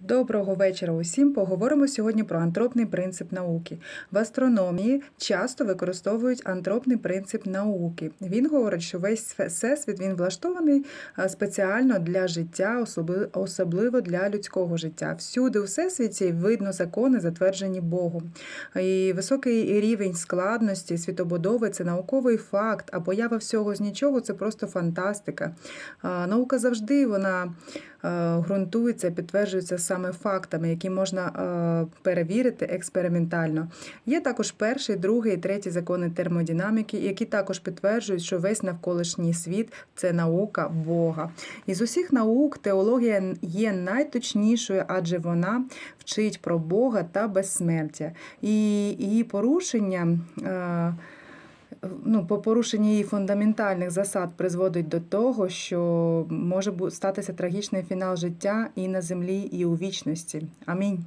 Доброго вечора усім. Поговоримо сьогодні про антропний принцип науки. В астрономії часто використовують антропний принцип науки. Він говорить, що весь всесвіт він влаштований спеціально для життя, особливо для людського життя. Всюди у всесвіті видно закони, затверджені Богом. І високий рівень складності світобудови це науковий факт, а поява всього з нічого це просто фантастика. Наука завжди вона ґрунтується, підтверджується саме фактами, які можна е, перевірити експериментально. Є також перший, другий і третій закони термодинаміки, які також підтверджують, що весь навколишній світ це наука Бога. Із усіх наук теологія є найточнішою, адже вона вчить про Бога та безсмертя. І її порушення. Ну, по порушенні її фундаментальних засад призводить до того, що може статися трагічний фінал життя і на землі, і у вічності. Амінь.